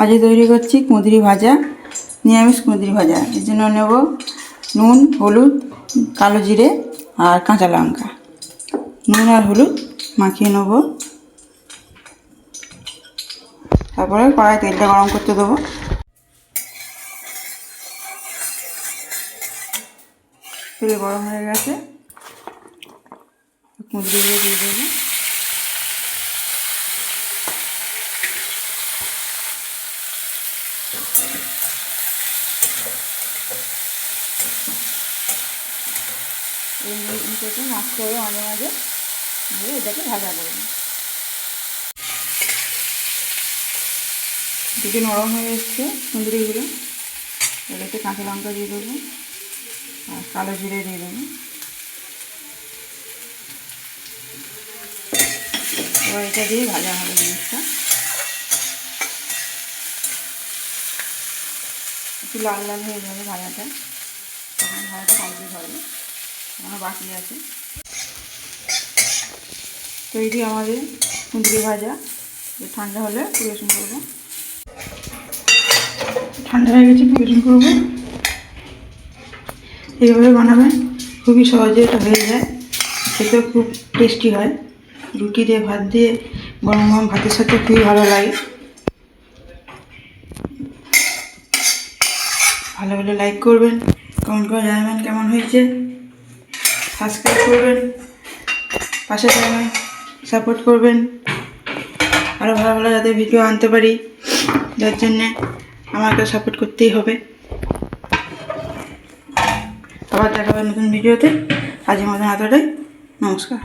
আজকে তৈরি করছি কুঁদরি ভাজা, নিরামিষ কুঁদরি ভাজা। এর জন্য নেব নুন, হলুদ, কালো জিরে আর কাঁচা লঙ্কা। নুন আর হলুদ মাখিয়ে নেব। তারপরে কড়াই তেলটা গরম করতে দেবো। তেল গরম হয়ে গেছে। কুঁদরিগুলো দিয়ে দেবো। নিচেতে মাছতে হবে মাঝে মাঝে দিয়ে এটাকে ভাজা করব দিকে নরম হয়ে এসছে কুঁদরিগুলো এটাতে কাঁচা লঙ্কা দিয়ে দেবো আর কালো জিরে দিয়ে দেবো। এটা দিয়ে ভাজা হবে জিনিসটা একটু লাল লাল হয়ে যাবে ভাজাটা। তখন ভাজাটা কমপ্লিট হবে। এখনও বাকি আছে। তৈরি আমাদের কুঁদরি ভাজা। ঠান্ডা হলে পরিবেশন করব। ঠান্ডা হয়ে গেছে, পরিবেশন করব। এইভাবে বানাবেন খুবই সহজে এটা হয়ে যায়। খেতেও খুব টেস্টি হয়। রুটি দিয়ে, ভাত দিয়ে, গরম গরম ভাতের সাথে খুবই ভালো লাগে। ভালো হলে লাইক করবেন কমেন্ট করে জানাবেন কেমন হয়েছে সাবস্ক্রাইব করবেন, পাশে থাকবেন সাপোর্ট করবেন আরও ভালো ভালো যাতে ভিডিও আনতে পারি, যার জন্যে আমাকে সাপোর্ট করতেই হবে। আবার দেখা হবে নতুন ভিডিওতে আজকের মতন এতটাই, নমস্কার।